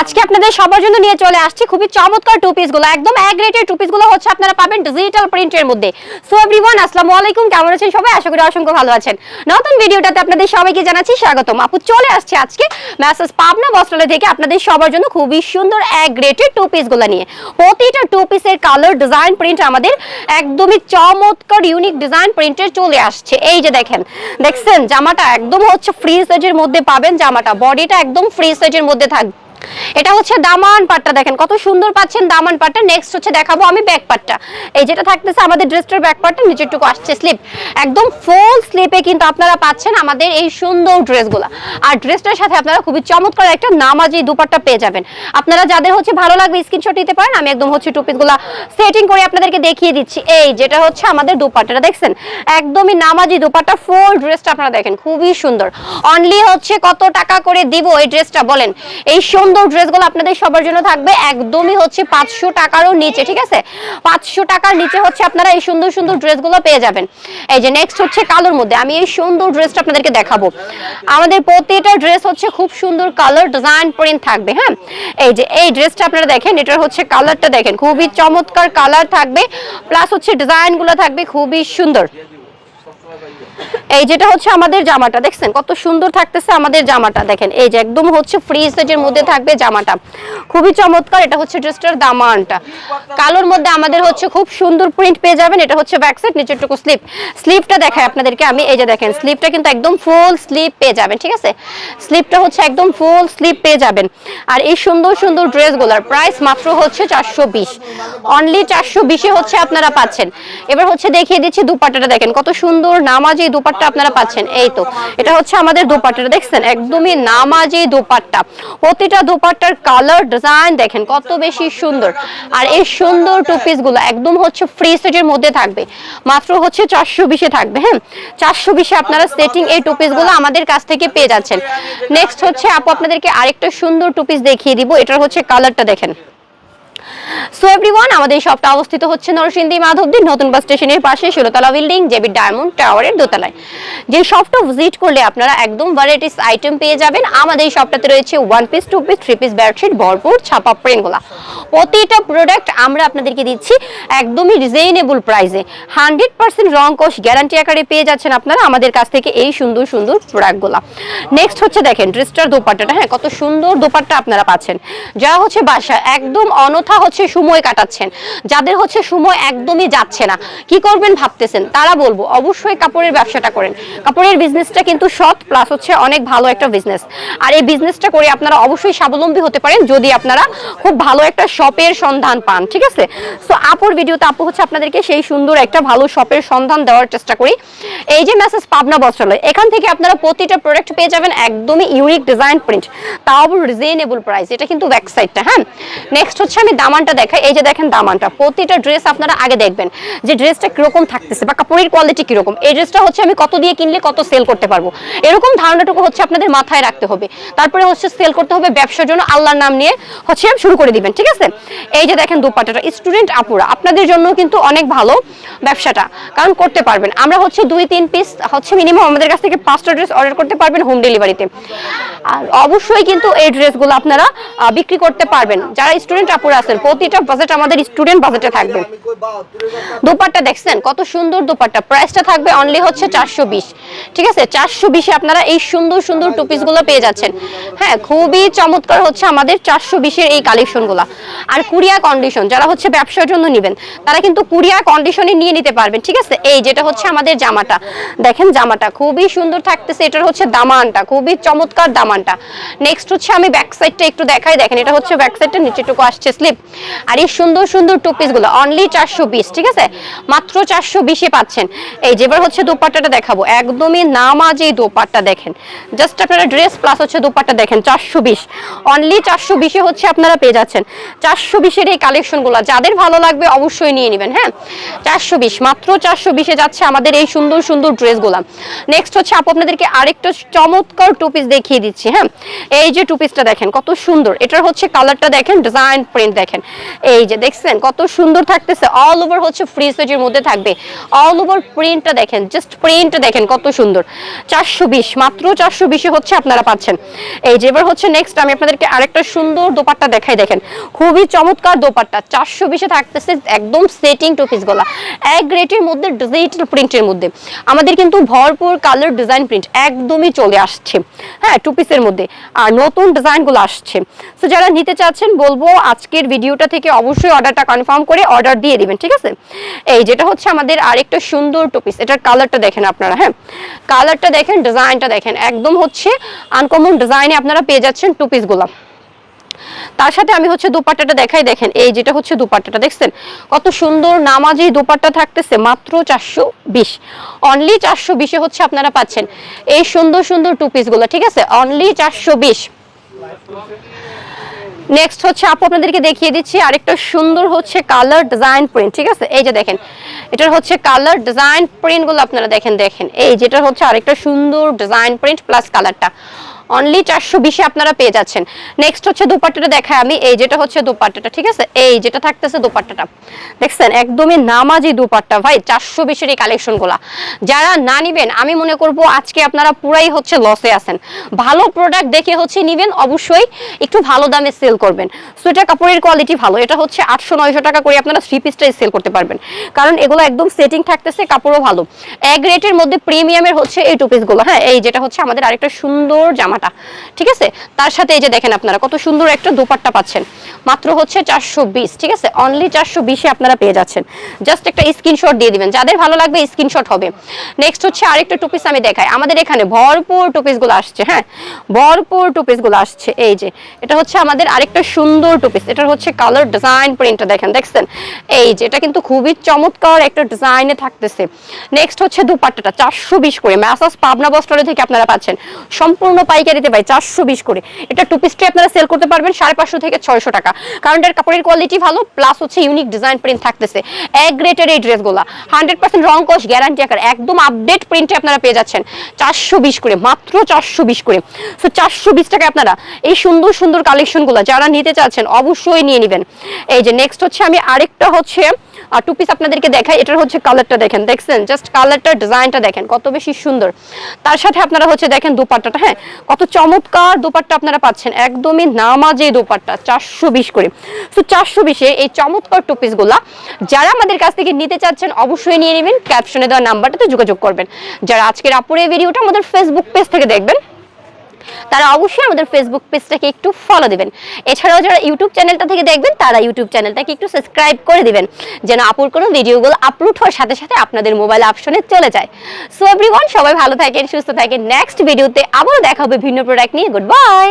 আজকে আপনাদের সবার জন্য নিয়ে চলে আসছি খুবই চমৎকার টু পিসগুলো, একদম এক রেটের টু পিসগুলো হচ্ছে আপনারা পাবেন ডিজিটাল প্রিন্টের মধ্যে। সো এভরিওয়ান আসসালামু আলাইকুম, কেমন আছেন সবাই? আশা করি অসংখ্য ভালো আছেন। নতুন ভিডিওটাতে আপনাদের সবাইকে জানাচ্ছি স্বাগতম। আপু, চলে আসছে আজকে মেসেজ পাবনা বস্ত্রালয় থেকে আপনাদের সবার জন্য খুবই সুন্দর এক রেটের টু পিসগুলো নিয়ে। প্রতিটা টু পিসের কালার ডিজাইন প্রিন্ট আমাদের একদমই চমৎকার ইউনিক ডিজাইন প্রিন্টের চলে আসছে। এই যে দেখেন, দেখছেন? জামাটা একদম হচ্ছে ফ্রি সাইজের মধ্যে পাবেন জামাটা। বডিটা একদম ফ্রি সাইজের মধ্যে থাকবে এটা হচ্ছে দামান পাটটা দেখেন, কত সুন্দর পাচ্ছেন দামান পাটটা। নেক্সট হচ্ছে দেখাবো আমি ব্যাক পাটটা। এই যেটা থাকতেছে আমাদের ড্রেসটার ব্যাক পাটটা নিচেরটুকু আসছে স্লিপ একদম ফুল স্লিপে কিন্তু আপনারা পাচ্ছেন আমাদের এই সুন্দর ড্রেসগুলো আর ড্রেসটার সাথে আপনারা খুবই চমৎকার একটা নামাজি দুপাট্টা পেয়ে যাবেন। আপনারা যাদের হচ্ছে ভালো লাগবে স্ক্রিনশট নিতে পারেন, আমি একদম হচ্ছে টুপিসগুলো সেটিং করে আপনাদেরকে দেখিয়ে দিচ্ছি। এই যেটা হচ্ছে আমাদের দুপাট্টাটা, দেখছেন? একদমই নামাজি দুপাট্টা ফুল ড্রেসটা আপনারা দেখেন, খুবই সুন্দর। অনলি হচ্ছে কত টাকা করে দিব এই ড্রেসটা বলেন? এই সুন্দর ড্রেসগুলো আপনাদের সবার জন্য থাকবে। একদমই হচ্ছে পাঁচশো টাকারও নিচে, ঠিক আছে? পাঁচশো টাকার নিচে হচ্ছে আপনারা এই সুন্দর সুন্দর ড্রেসগুলো পেয়ে যাবেন। এই যে নেক্সট হচ্ছে কালোর মধ্যে। আমি এই সুন্দর ড্রেসটা আপনাদেরকে দেখাবো। আমাদের প্রতিটা ড্রেস হচ্ছে খুব সুন্দর কালার ডিজাইন প্রিন্ট থাকবে হ্যাঁ? এই যে এই ড্রেসটা আপনারা দেখেন, এটার হচ্ছে কালারটা দেখেন। খুবই চমৎকার কালার থাকবে। প্লাস হচ্ছে ডিজাইনগুলো থাকবে, খুবই সুন্দর। এই যেটা হচ্ছে আমাদের জামাটা, দেখছেন? কত সুন্দর থাকতেছে আমাদের জামাটা, দেখেন। এই যে একদম হচ্ছে ফ্রি সাইজের মধ্যে থাকবে জামাটা। খুবই চমৎকার, এটা হচ্ছে ড্রেসটার দামানটা। কালোর মধ্যে আমাদের হচ্ছে খুব সুন্দর প্রিন্ট পেয়ে যাবেন, এটা হচ্ছে ব্যাক সাইড নিচেরটুকু স্লিপ স্লিপটা দেখায় আপনাদেরকে আমি, এই যে দেখেন স্লিপটা কিন্তু একদম ফুল স্লিপ পেয়ে যাবেন, ঠিক আছে? স্লিপটা হচ্ছে একদম ফুল স্লিপ পেয়ে যাবেন। আর এই সুন্দর সুন্দর ড্রেসগুলোর প্রাইস মাত্র হচ্ছে চারশো বিশ। অনলি চারশো বিশে হচ্ছে আপনারা পাচ্ছেন। এবার হচ্ছে দেখিয়ে দিচ্ছি দুপাট্টাটা, দেখেন, কত সুন্দর নামাজি দুপাট্টা আপনারা পাচ্ছেন, এই তো। এটা হচ্ছে আমাদের দুপাট্টাটা, দেখছেন? একদমই নামাজি দুপাট্টা। প্রতিটা দুপাট্টার কালার ডিজাইন দেখেন, কত বেশি সুন্দর। আর এই সুন্দর টু গুলো একদম হচ্ছে ফ্রি সেটের মধ্যে থাকবে। মাত্র হচ্ছে চারশো বিশে থাকবে হ্যাঁ? চারশো বিশে আপনারা সেটিং এই টু গুলো আমাদের কাছ থেকে পেয়ে যাচ্ছেন। নেক্সট হচ্ছে আপু, আপনাদেরকে আরেকটা সুন্দর টু পিস দেখিয়ে দিব, এটার হচ্ছে কালারটা দেখেন। সো এভরিওয়ান আমাদের শপটা অবস্থিত হচ্ছে নরসিংদী মাধবদী নতুন বাস স্টেশনের পাশে ষোলোতলা বিল্ডিং জেবি ডায়মন্ড টাওয়ারের দোতলায়। যে শপটা ভিজিট করলে আপনারা একদম ভ্যারাইটিস আইটেম পেয়ে যাবেন। আমাদের এই শপটাতে রয়েছে one piece two piece three piece bedsheet ভরপুর ছাপা প্রিন্টগুলা প্রতিটা প্রোডাক্ট আমরা আপনাদেরকে দিচ্ছি একদমই রিজনেবল প্রাইসে হান্ড্রেড পার্সেন্ট রং কোষ গ্যারান্টি আকারে পেয়ে যাচ্ছেন আপনারা আমাদের কাছ থেকে এই সুন্দর সুন্দর প্রোডাক্টগুলা নেক্সট হচ্ছে দেখেন ড্রেসটার দোপাট্টাটা। হ্যাঁ কত সুন্দর দোপাট্টা আপনারা পাচ্ছেন। যা হচ্ছে বাসা, একদম অনথা হচ্ছে সময় কাটাচ্ছেন। যাদের হচ্ছে সময় একদমই যাচ্ছে না। কি করবেন ভাবতেছেন? তারা বলব, অবশ্যই কাপড়ের ব্যবসাটা করেন। কাপড়ের বিজনেসটা কিন্তু সৎ প্লাস হচ্ছে অনেক ভালো একটা বিজনেস আর এই বিজনেসটা করে আপনারা অবশ্যই স্বাবলম্বী হতে পারেন, যদি আপনারা খুব ভালো একটা শপের সন্ধান পান, ঠিক আছে? সো আপুর ভিডিওতে আপু হচ্ছে আপনাদেরকে সেই সুন্দর একটা ভালো শপের সন্ধান দেওয়ার চেষ্টা করি। এই যে মেসেজ পাবনা বস্ত্রালয়, এখান থেকে আপনারা প্রতিটা প্রোডাক্ট পেয়ে যাবেন একদমই ইউনিক ডিজাইন প্রিন্ট তাও রিজনেবল প্রাইস এটা কিন্তু ওয়েবসাইটটা হ্যাঁ? নেক্সট হচ্ছে আমি দামানটা দেখাই, এই যে দেখেন দামানটা, প্রতিটা ড্রেস আপনারা আগে দেখবেন যে ড্রেসটা কীরকম থাকতেছে বা কাপড়ের কোয়ালিটি কীরকম। এই ড্রেসটা হচ্ছে আমি কত দিয়ে কিনলে কত সেল করতে পারব। এরকম ধারণাটুকু হচ্ছে আপনাদের মাথায় রাখতে হবে। তারপরে হচ্ছে সেল করতে হবে ব্যবসার জন্য আল্লাহর নাম নিয়ে হচ্ছে শুরু করে দিবেন, ঠিক আছে? এই যে দেখেন দুপাটাটা স্টুডেন্ট আপুরা, আপনাদের জন্য কিন্তু অনেক ভালো ব্যবসাটা, কারণ করতে পারবেন। আমরা হচ্ছে দুই, তিন পিস হচ্ছে মিনিমাম আমাদের কাছ থেকে পাঁচটা ড্রেস অর্ডার করতে পারবেন হোম ডেলিভারিতে আর অবশ্যই কিন্তু এই ড্রেসগুলো আপনারা বিক্রি করতে পারবেন। যারা স্টুডেন্ট আপুরা আছেন প্রতিটা বাজেট আমাদের স্টুডেন্ট বাজেটে থাকবে। দোপাট্টা দেখছেন, কত সুন্দর দোপাট্টা। প্রাইসটা থাকবে অনলি হচ্ছে চারশো বিশ। ঠিক আছে? চারশো বিশে আপনারা এই সুন্দর সুন্দর টুপিসগুলো পেয়ে যাচ্ছেন। হ্যাঁ খুবই চমৎকার হচ্ছে আমাদের চারশো বিশের এই কালেকশনগুলো। আর কুরিয়া কন্ডিশন যারা হচ্ছে ব্যবসার জন্য নেবেন, তারা কিন্তু কুরিয়া কন্ডিশনে নিয়ে নিতে পারবেন। ঠিক আছে? এই যেটা হচ্ছে আমাদের জামাটা। দেখেন জামাটা, খুবই সুন্দর থাকতেছে। এটার হচ্ছে দামানটা, খুবই চমৎকার দামানটা। নেক্সট হচ্ছে আমি ব্যাক সাইডটা একটু দেখাই। দেখেন, এটা হচ্ছে ব্যাক সাইডটা নিচেটুকু আসছে স্লিপ আর এই সুন্দর সুন্দর টুপিসগুলো অনলি চারশো বিশ, ঠিক আছে? মাত্র চারশো বিশে পাচ্ছেন। এই যেবার হচ্ছে দোপাট্টাটা দেখাবো। একদমই নামাজ এই দোপাট্টা দেখেন। জাস্ট আপনারা ড্রেস প্লাস হচ্ছে দোপাট্টা দেখেন, চারশো বিশ। অনলি চারশো বিশে হচ্ছে আপনারা পেয়ে যাচ্ছেন। চারশো বিশের এই কালেকশনগুলো যাদের ভালো লাগবে অবশ্যই নিয়ে নেবেন হ্যাঁ? চারশো বিশ, মাত্র চারশো বিশে যাচ্ছে আমাদের এই সুন্দর সুন্দর ড্রেসগুলো নেক্সট হচ্ছে আপু আপনাদেরকে আরেকটা চমৎকার টুপিস দেখিয়ে দিচ্ছি হ্যাঁ? এই যে টুপিসটা দেখেন, কত সুন্দর। এটার হচ্ছে কালারটা দেখেন ডিজাইন প্রিন্ট দেখেন। এই যে দেখছেন, কত সুন্দর থাকতেছে। অল ওভার হচ্ছে ফ্রি সাইজের মধ্যে থাকবে। অল ওভার প্রিন্টটা দেখেন জাস্ট প্রিন্টটা দেখেন কত সুন্দর। চারশো বিশ, মাত্র চারশো বিশে হচ্ছে আপনারা পাচ্ছেন। এই যে এবার হচ্ছে নেক্সট আমি আপনাদেরকে আরেকটা সুন্দর দোপাট্টা দেখাই, দেখেন। খুবই চমৎকার দোপাট্টা। চারশো বিশে থাকতেছে একদম সেটিং টু পিস গলা। এক রেটের মধ্যে ডিজিটাল প্রিন্টের মধ্যে। আমাদের কিন্তু ভরপুর কালার ডিজাইন প্রিন্ট একদমই চলে আসছে। হ্যাঁ টু পিসের মধ্যে। আর নতুন ডিজাইনগুলো আসছে। তো যারা নিতে চাচ্ছেন, বলব আজকের ভিডিওটা থেকে অবশ্যই অর্ডারটা কনফার্ম করে অর্ডার দিয়ে দিবেন, ঠিক আছে? এই যেটা হচ্ছে আমাদের আরেকটা সুন্দর টু পিস এটার কালারটা দেখেন আপনারা হ্যাঁ? কালারটা দেখেন ডিজাইনটা দেখেন, একদম হচ্ছে আনকমন ডিজাইনে আপনারা পেয়ে যাচ্ছেন টু পিসগুলো তার সাথে আমি হচ্ছে দুপাট্টাটা দেখাই, দেখেন, এই যেটা হচ্ছে দুপাট্টাটা, দেখছেন? কত সুন্দর নামাজি দুপাট্টা থাকতেছে, মাত্র চারশো বিশ। অনলি চারশো বিশে হচ্ছে আপনারা পাচ্ছেন। এই সুন্দর সুন্দর টু পিসগুলো ঠিক আছে? অনলি চারশো বিশ। নেক্সট হচ্ছে আপু আপনাদেরকে দেখিয়ে দিচ্ছি, আরেকটা সুন্দর হচ্ছে কালার ডিজাইন প্রিন্ট ঠিক আছে? এই যে দেখেন, এটার হচ্ছে কালার ডিজাইন প্রিন্টগুলো আপনারা দেখেন দেখেন। এই যেটা হচ্ছে আরেকটা সুন্দর ডিজাইন প্রিন্ট প্লাস কালারটা অনলি চারশো বিশে আপনারা পেয়ে যাচ্ছেন। নেক্সট হচ্ছে দুপাট্টাটা দেখায় আমি। এই যেটা হচ্ছে দুপাট্টাটা, ঠিক আছে? এই যেটা থাকতেছে দুপাট্টাটা। দেখছেন, একদমই নামাজি দুপাট্টা। ভাই, চারশো বিশের এই কালেকশনগুলা। যারা না নিবেন, আমি মনে করব আজকে আপনারা পুরাই হচ্ছে লসে আছেন। ভালো প্রোডাক্ট দেখে হচ্ছে নিবেন, অবশ্যই একটু ভালো দামে সেল করবেন। সো এটা কাপড়ের কোয়ালিটি ভালো। এটা হচ্ছে আটশো নয়শো টাকা করে আপনারা থ্রি পিসটাই সেল করতে পারবেন। কারণ এগুলো একদম সেটিং থাকতেছে, কাপড়ও ভালো। এক রেটের মধ্যে প্রিমিয়ামের হচ্ছে এই টু পিসগুলো হ্যাঁ এই যেটা হচ্ছে আমাদের আরেকটা সুন্দর জামাটা, ঠিক আছে? তার সাথে এই যে দেখেন আপনারা, কত সুন্দর একটা দোপাট্টা পাচ্ছেন। মাত্র হচ্ছে চারশো বিশ, ঠিক আছে? অনলি চারশো বিশে আপনারা পেয়ে যাচ্ছেন। জাস্ট একটা স্ক্রিনশট দিয়ে দিবেন। যাদের ভালো লাগবে স্ক্রিনশট হবে। নেক্সট হচ্ছে আরেকটা টু পিস আমি দেখাই। আমাদের এখানে ভরপুর টু পিসগুলো আসছে হ্যাঁ? ভরপুর টু পিসগুলো আসছে। এই যে, এটা হচ্ছে আমাদের আরেকটা সুন্দর টু এটা হচ্ছে কালার ডিজাইন প্রিন্টটা দেখেন, দেখছেন? এই যে, এটা কিন্তু খুবই চমৎকার একটা ডিজাইনে থাকতেছে। নেক্সট হচ্ছে দুপাট্টাটা, চারশো বিশ করে। ম্যাসাজ পাবনা বস্ত্রালয় থেকে আপনারা পাচ্ছেন। সম্পূর্ণ পাইকারিতে পাই চারশো বিশ করে। এটা টু পিসটি আপনারা সেল করতে পারবেন সাড়ে পাঁচশো থেকে ছয়শো টাকা। কারণ এটার কাপড়ের কোয়ালিটি ভালো প্লাস হচ্ছে ইউনিক ডিজাইন প্রিন্ট থাকতেছে। এক গ্রেটের এই ড্রেসগুলো। হান্ড্রেড পার্সেন্ট রং কোশ গ্যারান্টি আকার, একদম আপডেট প্রিন্টে আপনারা পেয়ে যাচ্ছেন। চারশো বিশ করে, মাত্র চারশো বিশ করে। সো চারশো বিশ টাকায় আপনারা এই সুন্দর সুন্দর কালেকশনগুলো যারা নিতে চাচ্ছেন, অবশ্যই নিয়ে নেবেন। এই যে নেক্সট হচ্ছে আমি আরেকটা হচ্ছে আর টু পিস আপনাদেরকে দেখাই, এটার হচ্ছে কালারটা দেখেন, দেখছেন? জাস্ট কালারটা ডিজাইনটা দেখেন, কত বেশি সুন্দর। তার সাথে আপনারা হচ্ছে দেখেন দুপাট্টাটা হ্যাঁ? কত চমৎকার দুপাট্টা আপনারা পাচ্ছেন, একদমই নামাজে দুপাট্টা, চারশো বিশ করে। তো চারশো বিশে এই চমৎকার টু পিসগুলা যারা আমাদের কাছ থেকে নিতে চাচ্ছেন, অবশ্যই নিয়ে নেবেন। ক্যাপশনে দেওয়া নাম্বারটাতে যোগাযোগ করবেন। যারা আজকের আপুরে ভিডিওটা আমাদের ফেসবুক পেজ থেকে দেখবেন তারা অবশ্যই আমাদের ফেসবুক পেজটাকে একটু ফলো দিবেন। এছাড়াও যারা ইউটিউব চ্যানেলটা থেকে দেখবেন, তারা ইউটিউব চ্যানেলটাকে একটু সাবস্ক্রাইব করে দিবেন, যেন আপুর কোনো ভিডিওগুলো আপলোড হওয়ার সাথে সাথে আপনাদের মোবাইল অপশনে চলে যায়। সো এভরিওয়ান সবাই ভালো থাকেন, সুস্থ থাকেন। নেক্সট ভিডিওতে আবারও দেখা হবে ভিন্ন প্রোডাক্ট নিয়ে। Good bye